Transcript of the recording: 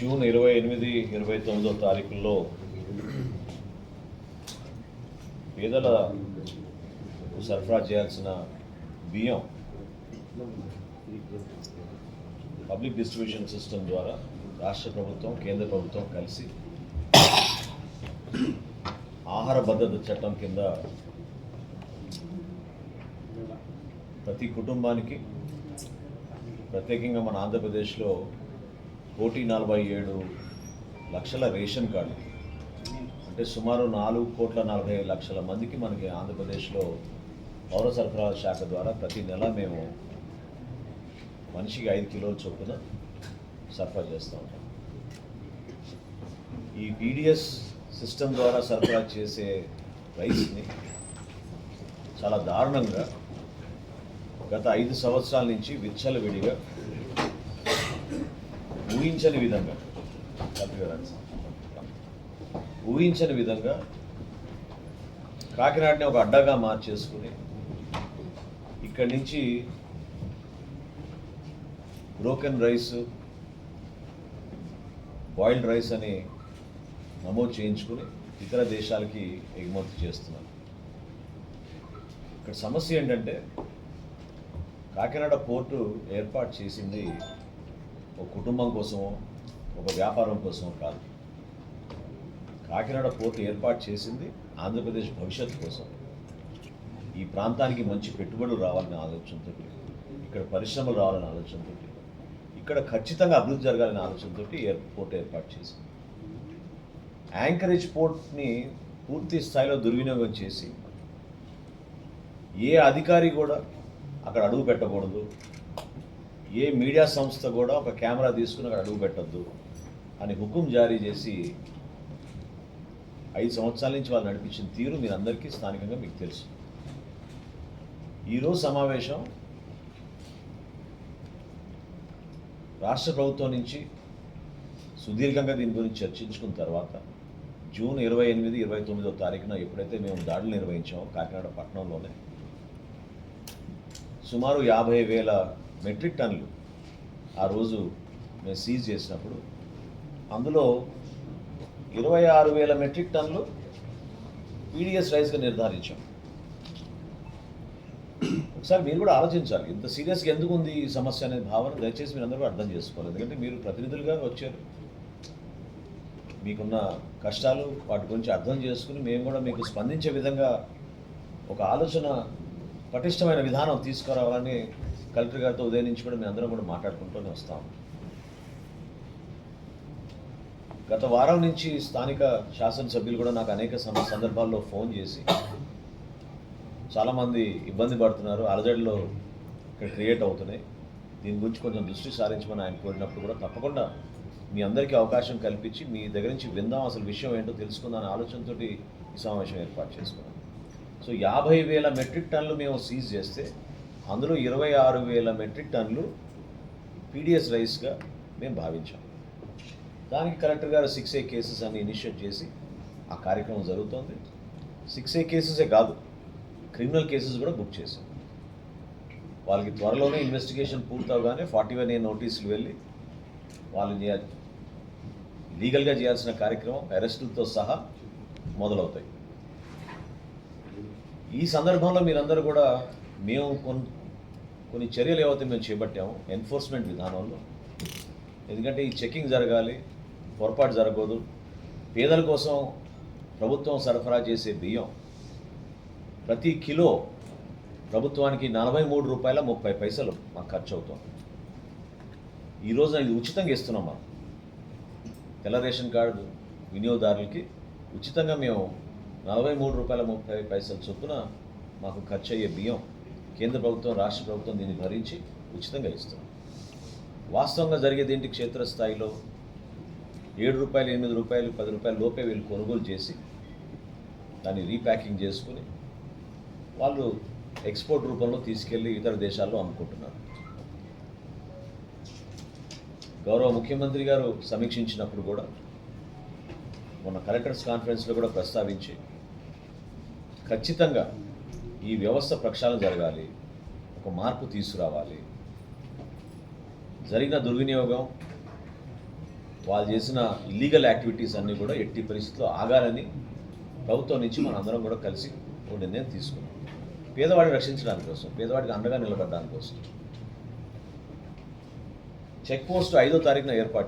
June ఇరవై ఎనిమిది ఇరవై తొమ్మిదో తారీఖుల్లో పేదల సరఫరా చేయాల్సిన బియ్యం పబ్లిక్ డిస్ట్రిబ్యూషన్ సిస్టమ్ ద్వారా రాష్ట్ర ప్రభుత్వం కేంద్ర ప్రభుత్వం కలిసి ఆహార భద్రత చట్టం కింద ప్రతి కుటుంబానికి ప్రత్యేకంగా మన ఆంధ్రప్రదేశ్లో కోటి నలభై ఏడు లక్షల రేషన్ కార్డు. అంటే సుమారు నాలుగు కోట్ల నలభై ఐదు లక్షల మందికి మనకి ఆంధ్రప్రదేశ్లో పౌర సరఫరాల శాఖ ద్వారా ప్రతి నెల మేము మనిషికి ఐదు కిలోల చొప్పున సరఫరా చేస్తూ ఉంటాం. ఈ పీడిఎస్ సిస్టమ్ ద్వారా సరఫరా చేసే రైస్ని చాలా దారుణంగా గత ఐదు సంవత్సరాల నుంచి విచ్చలవిడిగా ఊహించని విధంగా. ఊహించని విధంగా కాకినాడని ఒక అడ్డగా మార్చేసుకుని ఇక్కడి నుంచి బ్రోకెన్ రైస్ బాయిల్డ్ రైస్ అని నమోదు చేయించుకుని ఇతర దేశాలకి ఎగుమతి చేస్తున్నారు. ఇక్కడ సమస్య ఏంటంటే కాకినాడ పోర్టు ఏర్పాటు చేసింది కుటుంబం కోసమో ఒక వ్యాపారం కోసమో కాదు. కాకినాడ పోర్టు ఏర్పాటు చేసింది ఆంధ్రప్రదేశ్ భవిష్యత్తు కోసం. ఈ ప్రాంతానికి మంచి పెట్టుబడులు రావాలనే ఆలోచనతో ఇక్కడ పరిశ్రమలు రావాలనే ఆలోచనతో ఇక్కడ ఖచ్చితంగా అభివృద్ధి జరగాలనే ఆలోచనతో ఎయిర్పోర్ట్ ఏర్పాటు చేసింది. యాంకరేజ్ పోర్ట్ని పూర్తి స్థాయిలో దుర్వినియోగం చేసి ఏ అధికారి కూడా అక్కడ అడుగు పెట్టకూడదు. ఏ మీడియా సంస్థ కూడా ఒక కెమెరా తీసుకుని అక్కడ అడుగు పెట్టద్దు అని హుకుం జారీ చేసి ఐదు సంవత్సరాల నుంచి వాళ్ళు నడిపించిన తీరు మీరు అందరికీ స్థానికంగా మీకు తెలుసు. ఈరోజు సమావేశం రాష్ట్ర ప్రభుత్వం నుంచి సుదీర్ఘంగా దీని గురించి చర్చించుకున్న తర్వాత జూన్ ఇరవై ఎనిమిది ఇరవై తొమ్మిదో తారీఖున ఎప్పుడైతే మేము దాడులు నిర్వహించామో కాకినాడ పట్టణంలోనే సుమారు యాభై వేల మెట్రిక్ టన్నులు ఆ రోజు మేము సీజ్ చేసినప్పుడు అందులో ఇరవై ఆరు వేల మెట్రిక్ టన్నులు పీడిఎస్ రైస్గా నిర్ధారించాం. ఒకసారి మీరు కూడా ఆలోచించాలి ఇంత సీరియస్గా ఎందుకు ఉంది ఈ సమస్య అనే భావన దయచేసి మీరు అందరూ అర్థం చేసుకోవాలి. ఎందుకంటే మీరు ప్రతినిధులుగా వచ్చారు. మీకున్న కష్టాలు వాటి గురించి అర్థం చేసుకుని మేము కూడా మీకు స్పందించే విధంగా ఒక ఆలోచన పటిష్టమైన విధానం తీసుకురావాలని కలెక్టర్ గారితో ఉదయం నుంచి కూడా మేము అందరం కూడా మాట్లాడుకుంటూనే వస్తాం. గత వారం నుంచి స్థానిక శాసనసభ్యులు కూడా నాకు అనేక సందర్భాల్లో ఫోన్ చేసి చాలామంది ఇబ్బంది పడుతున్నారు అలజడిలో ఇక్కడ క్రియేట్ అవుతున్నాయి. దీని గురించి కొంచెం దృష్టి సారించమని ఆయన కోరినప్పుడు కూడా తప్పకుండా మీ అందరికీ అవకాశం కల్పించి మీ దగ్గర నుంచి విందాం అసలు విషయం ఏంటో తెలుసుకుందాం ఆలోచనతో ఈ సమావేశం ఏర్పాటు చేసుకున్నాం. సో యాభై వేల మెట్రిక్ టన్నులు మేము సీజ్ చేస్తే అందులో ఇరవై ఆరు వేల మెట్రిక్ టన్నులు పీడిఎస్ రైస్గా మేము భావించాం. దానికి కలెక్టర్ గారు సిక్స్ ఏ కేసెస్ అని ఇనిషియేట్ చేసి ఆ కార్యక్రమం జరుగుతోంది. సిక్స్ ఏ కేసెసే కాదు క్రిమినల్ కేసెస్ కూడా బుక్ చేశాం. వాళ్ళకి త్వరలోనే ఇన్వెస్టిగేషన్ పూర్తవగానే ఫార్టీ వన్ ఏ నోటీసులు వెళ్ళి వాళ్ళని లీగల్గా చేయాల్సిన కార్యక్రమం అరెస్టులతో సహా మొదలవుతాయి. ఈ సందర్భంలో మీరందరూ కూడా మేము కొన్ని కొన్ని చర్యలు ఏవైతే మేము చేపట్టాము ఎన్ఫోర్స్మెంట్ విధానంలో ఎందుకంటే ఈ చెకింగ్ జరగాలి పొరపాటు జరగదు పేదల కోసం ప్రభుత్వం సరఫరా చేసే బియ్యం ప్రతి కిలో ప్రభుత్వానికి నలభై మూడు రూపాయల ముప్పై పైసలు మాకు ఖర్చు అవుతుంది ఈరోజు ఇది ఉచితంగా ఇస్తున్నాం మనం. తెల్ల రేషన్ కార్డు వినియోగదారులకి ఉచితంగా మేము నలభై మూడు రూపాయల ముప్పై పైసలు చొప్పున మాకు ఖర్చు అయ్యే బియ్యం కేంద్ర ప్రభుత్వం రాష్ట్ర ప్రభుత్వం దీన్ని భరించి ఉచితంగా ఇస్తున్నాం. వాస్తవంగా జరిగేది ఏంటి క్షేత్రస్థాయిలో ఏడు రూపాయలు ఎనిమిది రూపాయలు పది రూపాయలు లోపే వీళ్ళు కొనుగోలు చేసి దాన్ని రీప్యాకింగ్ చేసుకుని వాళ్ళు ఎక్స్పోర్ట్ రూపంలో తీసుకెళ్ళి ఇతర దేశాల్లో అమ్ముకుంటున్నారు. గౌరవ ముఖ్యమంత్రి గారు సమీక్షించినప్పుడు కూడా మొన్న కలెక్టర్స్ కాన్ఫరెన్స్లో కూడా ప్రస్తావించి ఖచ్చితంగా ఈ వ్యవస్థ ప్రక్షాళన జరగాలి. ఒక మార్పు తీసుకురావాలి. జరిగిన దుర్వినియోగం వాళ్ళు చేసిన ఇల్లీగల్ యాక్టివిటీస్ అన్నీ కూడా ఎట్టి పరిస్థితుల్లో ఆగాలని ప్రభుత్వం నుంచి మన అందరం కూడా కలిసి ఒక నిర్ణయం తీసుకున్నాం. పేదవాడిని రక్షించడానికి కోసం పేదవాడికి అండగా నిలబడడానికి కోసం. చెక్ పోస్ట్ ఐదో తారీఖున ఏర్పాటు